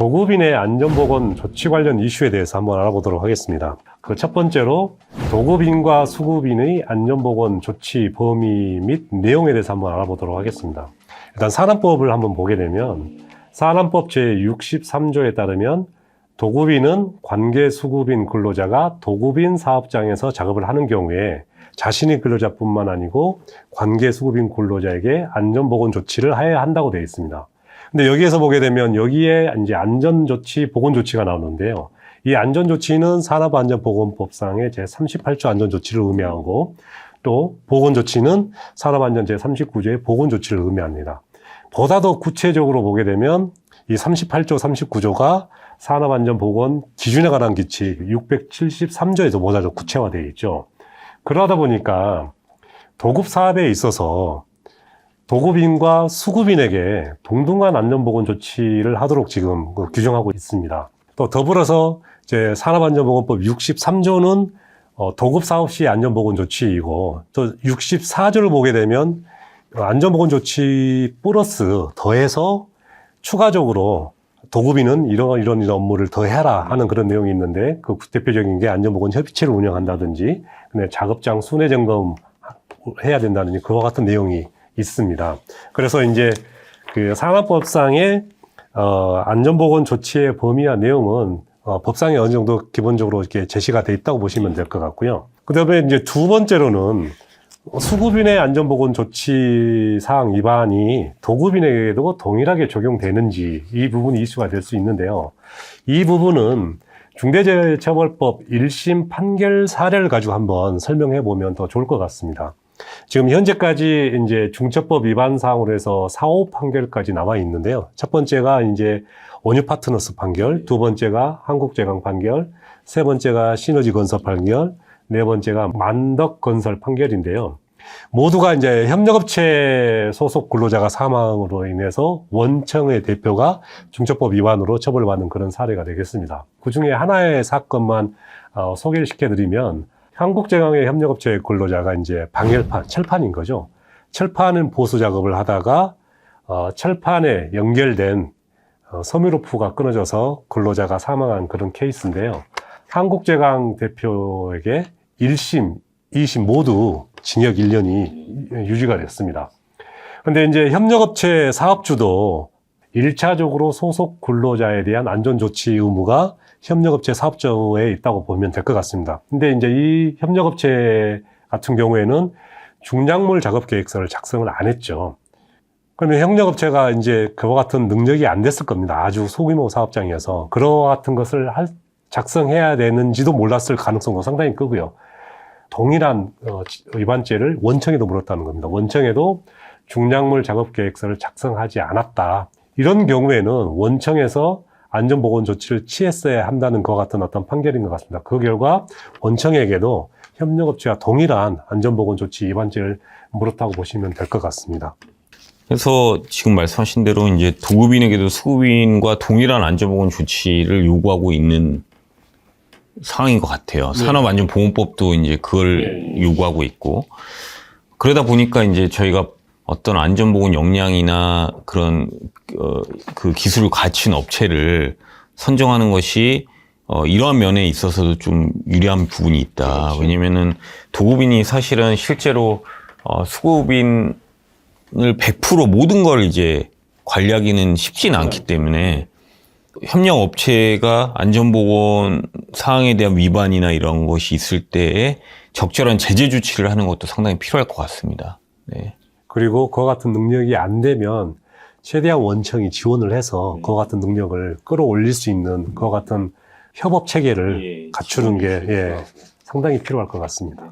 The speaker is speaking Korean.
도급인의 안전보건 조치 관련 이슈에 대해서 한번 알아보도록 하겠습니다. 그 첫 번째로 도급인과 수급인의 안전보건 조치 범위 및 내용에 대해서 한번 알아보도록 하겠습니다. 일단 산안법을 한번 보게 되면 산안법 제63조에 따르면 도급인은 관계 수급인 근로자가 도급인 사업장에서 작업을 하는 경우에 자신이 근로자뿐만 아니고 관계 수급인 근로자에게 안전보건 조치를 해야 한다고 되어 있습니다. 근데 여기에서 보게 되면 여기에 이제 안전조치, 보건조치가 나오는데요. 이 안전조치는 산업안전보건법상의 제38조 안전조치를 의미하고 또 보건조치는 산업안전 제39조의 보건조치를 의미합니다. 보다 더 구체적으로 보게 되면 이 38조, 39조가 산업안전보건 기준에 관한 규칙 673조에서 보다 더 구체화되어 있죠. 그러다 보니까 도급 사업에 있어서 도급인과 수급인에게 동등한 안전보건 조치를 하도록 지금 그 규정하고 있습니다. 또 더불어서 이제 산업안전보건법 63조는 어, 도급 사업 시 안전보건 조치이고 또 64조를 보게 되면 안전보건 조치 플러스 더해서 추가적으로 도급인은 이런 이런 이런 업무를 더 해라 하는 그런 내용이 있는데 그 대표적인 게 안전보건 협의체를 운영한다든지 작업장 순회 점검 해야 된다든지 그와 같은 내용이 있습니다. 그래서 이제 그 산업법상의 어, 안전보건 조치의 범위와 내용은 어, 법상에 어느 정도 기본적으로 이렇게 제시가 돼 있다고 보시면 될 것 같고요. 그 다음에 이제 두 번째로는 수급인의 안전보건 조치 사항 위반이 도급인에게도 동일하게 적용되는지 이 부분이 이슈가 될 수 있는데요. 이 부분은 중대재해처벌법 1심 판결 사례를 가지고 한번 설명해 보면 더 좋을 것 같습니다. 지금 현재까지 이제 중처법 위반 사항으로 해서 4, 5 판결까지 나와 있는데요. 첫 번째가 이제 원유 파트너스 판결, 두 번째가 한국제강 판결, 세 번째가 시너지 건설 판결, 네 번째가 만덕 건설 판결인데요. 모두가 이제 협력업체 소속 근로자가 사망으로 인해서 원청의 대표가 중처법 위반으로 처벌받는 그런 사례가 되겠습니다. 그 중에 하나의 사건만 어, 소개를 시켜드리면 한국제강의 협력업체 근로자가 이제 방열판, 철판인 거죠. 철판은 보수 작업을 하다가 어, 철판에 연결된 어, 섬유로프가 끊어져서 근로자가 사망한 그런 케이스인데요. 한국제강 대표에게 1심, 2심 모두 징역 1년이 유지가 됐습니다. 근데 이제 협력업체 사업주도 1차적으로 소속 근로자에 대한 안전조치 의무가 협력업체 사업주에 있다고 보면 될 것 같습니다. 근데 이제 이 협력업체 같은 경우에는 중량물 작업 계획서를 작성을 안 했죠. 그러면 협력업체가 이제 그와 같은 능력이 안 됐을 겁니다. 아주 소규모 사업장이어서. 그와 같은 것을 할, 작성해야 되는지도 몰랐을 가능성도 상당히 크고요. 동일한 어, 위반죄를 원청에도 물었다는 겁니다. 원청에도 중량물 작업 계획서를 작성하지 않았다. 이런 경우에는 원청에서 안전보건 조치를 취했어야 한다는 것 같은 어떤 판결인 것 같습니다. 그 결과 원청에게도 협력업체와 동일한 안전보건 조치 위반죄를 물었다고 보시면 될 것 같습니다. 그래서 지금 말씀하신 대로 이제 도급인에게도 수급인과 동일한 안전보건 조치를 요구하고 있는 상황인 것 같아요. 산업안전보건법도 이제 그걸 요구하고 있고 그러다 보니까 이제 저희가 어떤 안전보건 역량이나 그런 어, 그 기술을 갖춘 업체를 선정하는 것이 어, 이러한 면에 있어서도 좀 유리한 부분이 있다. 왜냐면은 도급인이 사실은 실제로 어, 수급인을 100% 모든 걸 이제 관리하기는 쉽지는 않기 때문에 협력 업체가 안전보건 사항에 대한 위반이나 이런 것이 있을 때에 적절한 제재 조치를 하는 것도 상당히 필요할 것 같습니다. 네. 그리고 그와 같은 능력이 안 되면 최대한 원청이 지원을 해서 그와 같은 능력을 끌어올릴 수 있는 그와 같은 협업 체계를 갖추는 게 예, 상당히 필요할 것 같습니다.